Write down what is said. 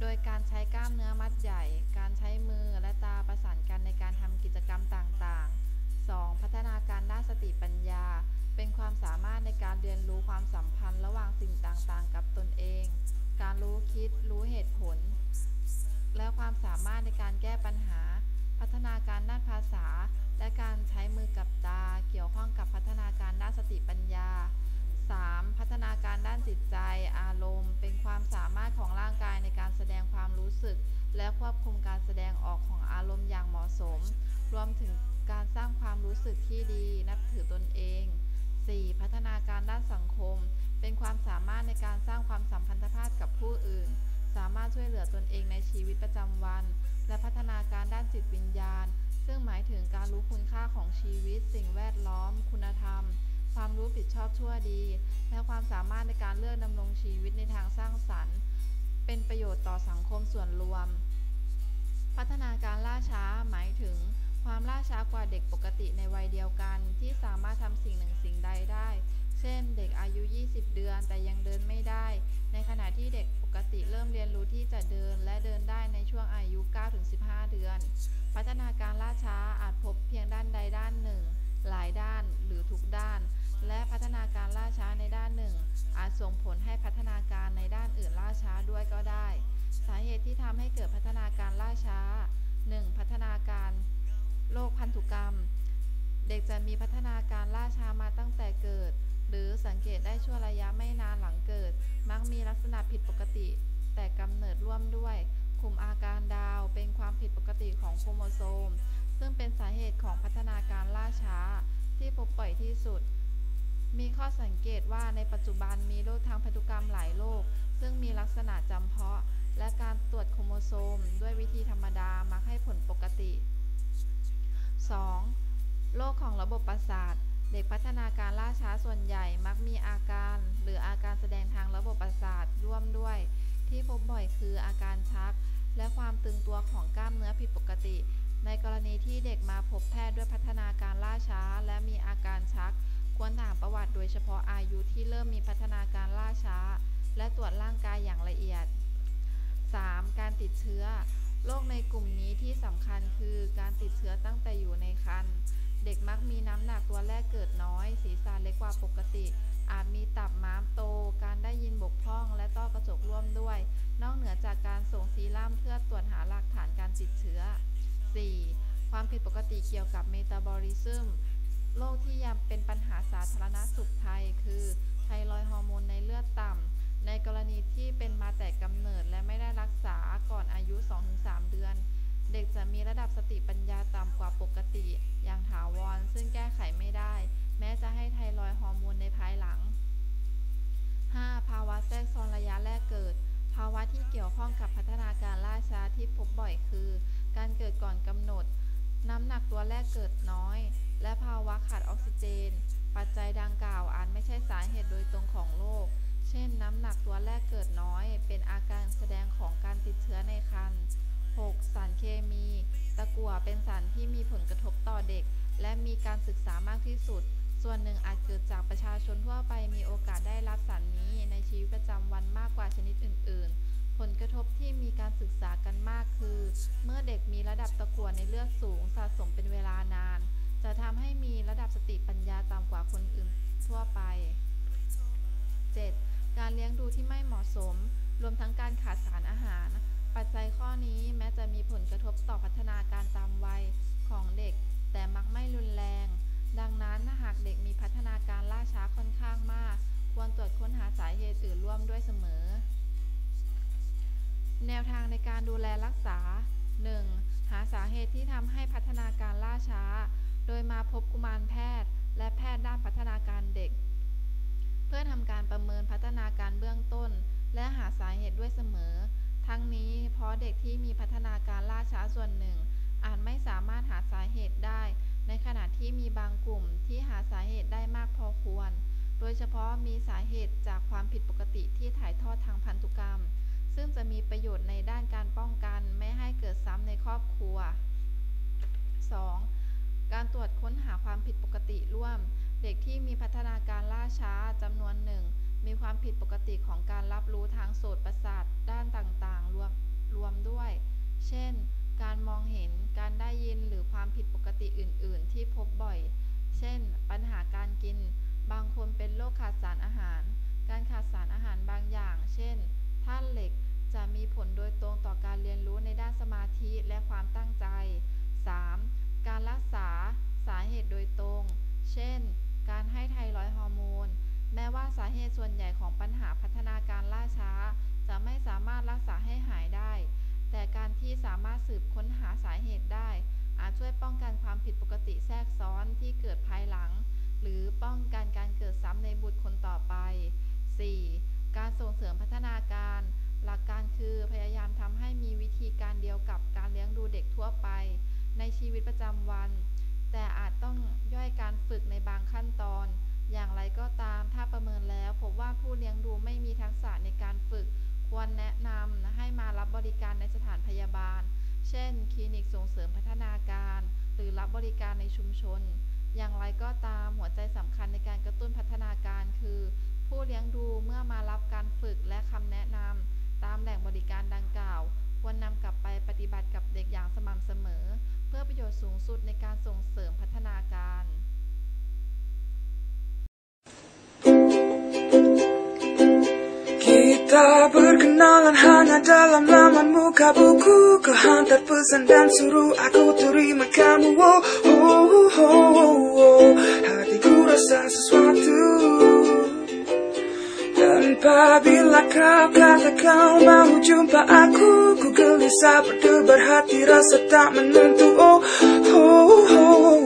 โดยการใช้กล้ามเนื้อมัดใหญ่ การใช้มือและตาประสานกันในการทำกิจกรรมต่างๆ 2. พัฒนาการด้านสติปัญญา เป็นความสามารถในการเรียนรู้ความสัมพันธ์ระหว่างสิ่งต่างๆ กับตนเอง การรู้คิด รู้เหตุผล และความสามารถในการแก้ปัญหา พัฒนาการด้านภาษา และการใช้มือกับตา เกี่ยวข้องกับพัฒนาการด้านสติปัญญา 3. พัฒนาการด้านจิตใจ อารมณ์ เป็นความสา รู้สึก และควบคุมการแสดงออกของอารมณ์อย่างเหมาะสม รวมถึงการสร้างความรู้สึกที่ดี นับถือตนเอง 4. พัฒนาการด้านสังคม เป็นความสามารถในการสร้างความสัมพันธภาพกับผู้อื่น สามารถช่วยเหลือตนเองในชีวิตประจำวัน และพัฒนาการด้านจิตวิญญาณ ซึ่งหมายถึงการรู้คุณค่าของชีวิต สิ่งแวดล้อม คุณธรรม ความรู้ผิดชอบชั่วดี และความสามารถในการเลือกดำรงชีวิตในทางสร้างสรรค์ เป็นประโยชน์ต่อสังคมส่วนรวม พัฒนาการล่าช้าหมายถึง ความล่าช้ากว่าเด็กปกติในวัยเดียวกัน ที่สามารถทำสิ่งหนึ่งสิ่งใดได้ เช่น เด็กอายุ 20 เดือนแต่ยังเดินไม่ได้ ในขณะที่เด็กปกติเริ่มเรียนรู้ที่จะเดินและเดินได้ในช่วงอายุ 9-15 เดือน พัฒนาการล่าช้าอาจพบเพียงด้าน ทำให้เกิดพัฒนาการล่าช้า 1. พัฒนาการโรคพันธุกรรม เด็กจะมีพัฒนาการล่าช้ามาตั้งแต่เกิด หรือสังเกตได้ชั่วระยะไม่นานหลังเกิด มักมีลักษณะผิดปกติ แต่กำเนิดร่วมด้วยกลุ่มอาการดาวเป็นความผิดปกติของโครโมโซม ซึ่งเป็นสาเหตุของพัฒนาการล่าช้าที่พบบ่อยที่สุด มีข้อสังเกตว่าในปัจจุบันมีโรคทางพันธุกรรมหลายโรคซึ่งมีลักษณะจำเพาะ และการตรวจโครโมโซมด้วยวิธีธรรมดามักให้ผลปกติ 2. โรคของระบบประสาท เด็กพัฒนาการล่าช้าส่วนใหญ่มักมีอาการ หรืออาการแสดงทางระบบประสาทร่วมด้วย ที่พบบ่อยคืออาการชัก และความตึงตัวของกล้ามเนื้อผิดปกติ ในกรณีที่เด็กมาพบแพทย์ด้วยพัฒนาการล่าช้า และมีอาการชัก ควรถามประวัติโดยเฉพาะอายุที่เริ่มมีพัฒนาการล่าช้า และตรวจร่างกายอย่างละเอียด ติดเชื้อ โรคในกลุ่มนี้ที่สำคัญคือการติดเชื้อตั้งแต่อยู่ในครรภ์เด็กมักมีน้ำหนักตัวแรกเกิดน้อย ศีรษะเล็กกว่าปกติ อาจมีตับม้ามโต การได้ยินบกพร่องและต้อกระจกร่วมด้วย นอกเหนือจากการส่งซีรั่มเพื่อตรวจหาหลักฐานการติดเชื้อ 4. ความผิดปกติเกี่ยวกับเมตาบอลิซึมโรคที่ยังเป็นปัญหาสาธารณสุขไทย คือไทรอยฮอร์โมนในเลือดต่ำ มีระดับสติปัญญาต่ำกว่าปกติ อย่างถาวรซึ่งแก้ไขไม่ได้ แม้จะให้ไทรอยฮอร์โมนในภายหลัง 5. ภาวะแทรกซ้อนระยะแรกเกิด ภาวะที่เกี่ยวข้องกับพัฒนาการล่าช้าที่พบบ่อยคือ การเกิดก่อนกำหนด น้ำหนักตัวแรกเกิดน้อย และภาวะขาดออกซิเจน ปัจจัยดังกล่าวอาจไม่ใช่ เด็ก และมีการศึกษามากที่สุด ส่วนหนึ่งอาจเกิดจากประชาชนทั่วไปมีโอกาสได้รับสารนี้ในชีวิตประจำวันมากกว่าชนิดอื่น ๆ ผลกระทบที่มีการศึกษากันมากคือ เมื่อเด็กมีระดับตะกั่วในเลือดสูงสะสมเป็นเวลานาน จะทำให้มีระดับสติปัญญาต่ำกว่าคนอื่นทั่วไป 7. การเลี้ยงดูที่ไม่เหมาะสม รวมทั้งการขาดสารอาหาร ปัจจัยข้อนี้แม้จะมีผลกระทบต่อพัฒนาการตามวัยของเด็ก แต่มักไม่รุนแรง ดังนั้นหากเด็กมีพัฒนาการล่าช้าค่อนข้างมาก ควรตรวจค้นหาสาเหตุอื่นร่วมด้วยเสมอ แนวทางในการดูแลรักษา 1. หาสาเหตุที่ทำให้พัฒนาการล่าช้า โดยมาพบกุมารแพทย์ และแพทย์ด้านพัฒนาการเด็ก เพื่อทำการประเมินพัฒนาการเบื้องต้น และหาสาเหตุด้วยเสมอ ทั้งนี้เพราะเด็กที่มีพัฒนาการล่าช้าส่วนหนึ่ง เฉพาะมีสาเหตุจากความผิดปกติที่ถ่ายทอดทางพันธุกรรม ซึ่งจะมีประโยชน์ในด้านการป้องกันไม่ให้เกิดซ้ำในครอบครัว 2. การตรวจค้นหาความผิดปกติร่วม เด็กที่มีพัฒนาการล่าช้าจำนวนหนึ่งมีความผิดปกติของการรับรู้ทางโสตประสาทด้านต่างๆ รวมรวมมองเห็น การได้ยิน หรือความผิดปกติอื่น ๆ ที่พบบ่อย เช่น ปัญหาการกิน บางคนเป็นโรคขาดสารอาหาร การขาดสารอาหารบางอย่าง เช่นธาตุเหล็กจะมีผลโดยตรงต่อการเรียนรู้ในด้านสมาธิและความตั้งใจ 3. การรักษาสาเหตุโดยตรง เช่น การให้ไทรอยฮอร์โมน แม้ว่าสาเหตุส่วนใหญ่ของปัญหาพัฒนาการล่าช้า จะไม่สามารถรักษาให้หายได้ แต่การที่สามารถสืบค้นหาสาเหตุได้ อาจช่วยป้องกันความผิดปกติแทรกซ้อนที่เกิดภายหลัง หรือป้องกันการเกิดซ้ำในบุตรคนต่อไป 4. การส่งเสริมพัฒนาการ หลักการคือพยายามทำให้มีวิธีการเดียวกับการเลี้ยงดูเด็กทั่วไป ในชีวิตประจำวัน แต่อาจต้องย่อยการฝึกในบางขั้นตอน อย่างไรก็ตามถ้าประเมินแล้วพบว่าผู้เลี้ยงดูไม่มีทักษะในการฝึก ควรแนะนำให้มารับบริการในสถานพยาบาล เช่น คลินิกส่งเสริมพัฒนาการ หรือรับบริการในชุมชน อย่างไรก็ตามหัวใจสำคัญในการกระตุ้นพัฒนาการคือ ผู้เลี้ยงดูเมื่อมารับการฝึกและคำแนะนำตามแหล่งบริการดังกล่าว ควรนำกลับไปปฏิบัติกับเด็กอย่างสม่ำเสมอ เพื่อประโยชน์สูงสุดในการส่งเสริมพัฒนาการ Kita berkenalan hanya dalam laman muka buku Kau hantar pesan dan suruh aku terima kamu oh, oh, oh, oh, oh. Hatiku rasa sesuatu Tanpa bila kau kata kau mau jumpa aku Ku gelisah berdebar hati rasa tak menentu oh, oh, oh, oh.